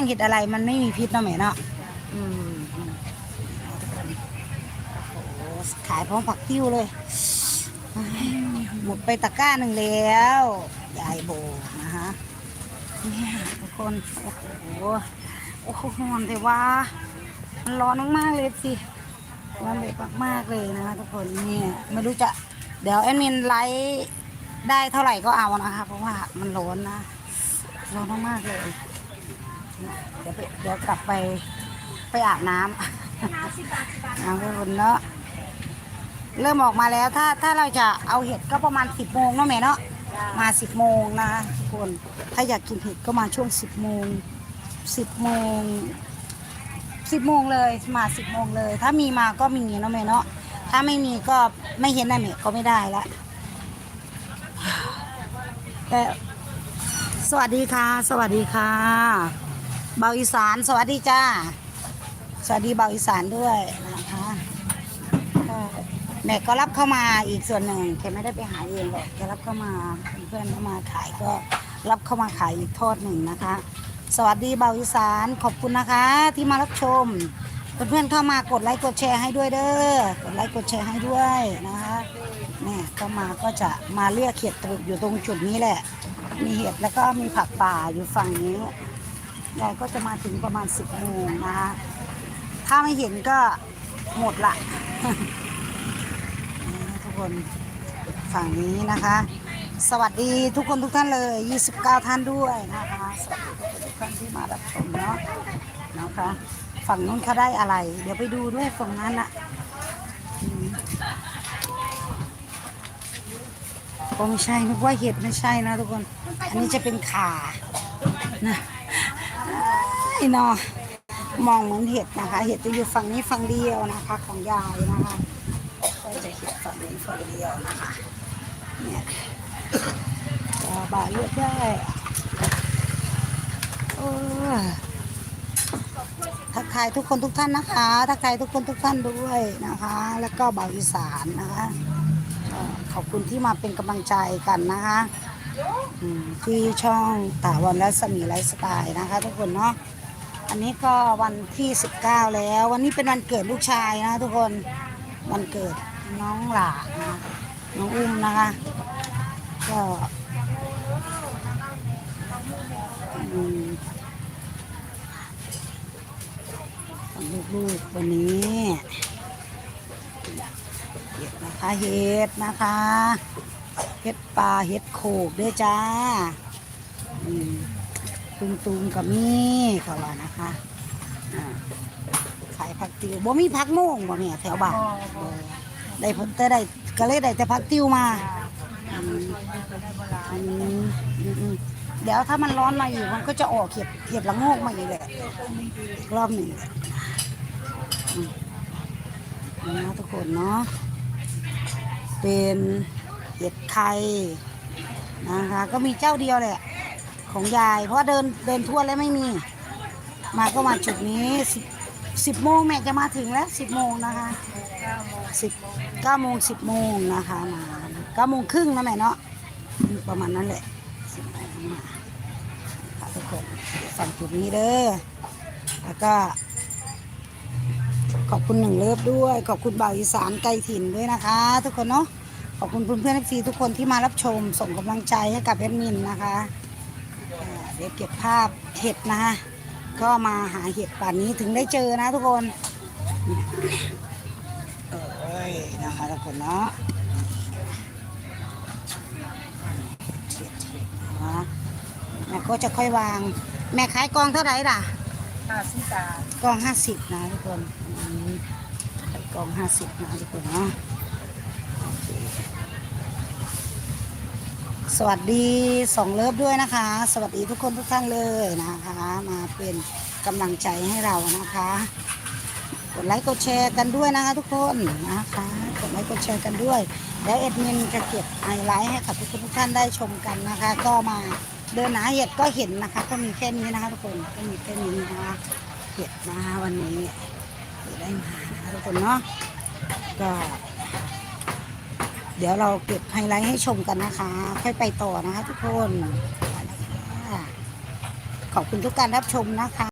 งเห็ดอะไรมันไม่มีพิษเนาะแม่เนาะอืมอืมโอ้โหขายพร้อมผักติ้วเลย หมดไปตะกร้าหนึ่งแล้วยายโบนะคะเนี่ยทุกคนโอ้โหโอ้โหร้อนเลยว่า มันร้อนมากๆเลยสิร้อนเลยมากๆเลยนะคะทุกคนเนี่ยไม่รู้จะเดี๋ยวแอดมินไลฟ์ได้เท่าไหร่ก็เอานะคะ เพราะว่ามันร้อนนะร้อนมากๆเลย เดี๋ยวไปเดี๋ยวกลับไปไปอาบน้ำน้ำทุกคนเนาะเริ่มออกมาแล้วถ้าถ้าเราจะเอาเห็ดก็ประมาณ10โมงเนาะแม่เนาะมา10โมงนะคะทุกคนถ้าอยากกินเห็ดก็มาช่วง10โมง10โมง10โมงเลยมา10โมงเลย ถ้ามีมาก็มีเนาะแม่เนาะถ้าไม่มีก็ไม่เห็นนะแม่ก็ไม่ได้ละแต่สวัสดีค่ะ สวัสดีค่ะ เบาอีสานสวัสดีจ้า สวัสดีเบาอีสานด้วยนะคะแม่ก็รับเข้ามาอีกส่วนหนึ่งแกไม่ได้ไปหาเองหรอกแกรับเข้ามาเพื่อนเข้ามาขายก็รับเข้ามาขายอีกทอดหนึ่งนะคะ สวัสดีเบาอีสานขอบคุณนะคะ ที่มารับชมเพื่อนๆเข้ามากดไลค์กดแชร์ให้ด้วยเด้อกดไลค์กดแชร์ให้ด้วยนะคะเนี่ยเข้ามาก็จะมาเลือกเห็ดตรุอยู่ตรงจุดนี้แหละ มีเห็ดแล้วก็มีผักป่าอยู่ฝั่งนี้ ยายก็จะมาถึงประมาณ 10โมงนะคะ ถ้าไม่เห็นก็หมดละทุกคนฝั่งนี้นะคะ สวัสดีทุกคนทุกท่านเลย 29 ท่านด้วยนะคะ สวัสดีทุกคนทุกท่านที่มารับชมเนาะนะคะฝั่งนู้นเขาได้อะไร เดี๋ยวไปดูด้วยฝั่งนั้นนะอืมก็ไม่ใช่นึกว่าเห็ดไม่ใช่นะทุกคน อันนี้จะเป็นขานะ ไอ้นมองเหมือนเห็ดนะคะ เห็ดจะอยู่ฝั่งนี้ฝั่งเดียวนะคะ ของยายนะคะก็จะเห็ดฝั่งนี้ฝั่งเดียวนะคะเนี่ยบาเลือกได้โอ้ยทักทายทุกคนทุกท่านนะคะ ทักทายทุกคนทุกท่านด้วยนะคะ แล้วก็บ่าวอีสานนะคะขอบคุณที่มาเป็นกำลังใจกันนะคะที่ช่องตาวันและสมีไลฟ์สไตล์นะคะ ทุกคนเนาะ อันนี้ก็วันที่ 19 แล้ว วันนี้เป็นวันเกิดลูกชายนะทุกคนวันเกิดน้องหลานะน้องอุ้มนะคะ ก็ลูกๆวันนี้เห็ดนะคะเห็ดนะคะเห็ดปลาเห็ดโขกด้วยจ้าอืม ตุงตุงๆกับมี่เขาว่านะคะอ่าขายผักติวบ่มีผักโม่งบ่เนี่ยแถวบ้านเออได้ผลแต่ได้ก็เลยได้แต่ผักติวมาอืมอืมอืมอืมเดี๋ยวถ้ามันร้อนมาอีกมันก็จะออกเห็ดเห็ดละโงกมาอีกแหละอีกรอบหนึ่งแหละอืมนะทุกคนเนาะ เป็นเห็ดไข่นะคะก็มีเจ้าเดียวแหละ ของยาย เพราะเดินเดินทั่วแล้วไม่มี มาก็มาจุดนี้สิบสิบโมงแม่จะมาถึงแล้วสิบโมงนะคะสิบเก้าโมงสิบโมงนะคะมาเก้าโมงครึ่งนะแม่เนาะประมาณนั้นแหละสิบโมงมาค่ะทุกคนฝั่งจุดนี้เด้อแล้วก็ ขอบคุณหนึ่งเลิฟด้วย ขอบคุณบ่าวอีสานไกลถิ่นด้วยนะคะ ทุกคนเนาะขอบคุณเพื่อนเพื่อนๆซีทุกคนที่มารับชมส่งกำลังใจให้กับแอดมินนะคะ เดี๋ยวเก็บภาพเห็ดนะคะก็มาหาเห็ดป่านนี้ถึงได้เจอนะทุกคนเนี่ยเอ้ยนะคะทุกคนเนาะเห็ดเห็ดนะแม่ก็จะค่อยวาง แม่ขายกองเท่าไหร่ล่ะห้าสิบบาทกองห้าสิบนะทุกคนอืมขายกองห้าสิบนะทุกคนเนาะโอเค สวัสดีสองเลิฟด้วยนะคะ สวัสดีทุกคนทุกท่านเลยนะคะ มาเป็นกำลังใจให้เรานะคะ กดไลค์กดแชร์กันด้วยนะคะ ทุกคนนะคะ กดไลค์กดแชร์กันด้วย แล้วเอ็ดมินจะเก็บไฮไลท์ให้กับทุกคนทุกท่านได้ชมกันนะคะ ก็มาเดินหาเห็ดก็เห็นนะคะ ก็มีแค่นี้นะคะ ทุกคนก็มีแค่นี้นะคะเห็ดนะคะวันนี้ได้มานะคะทุกคนเนาะก็ เดี๋ยวเราเก็บไฮไลท์ให้ชมกันนะคะ ค่อยไปต่อนะคะทุกคน ขอบคุณทุกการรับชมนะคะ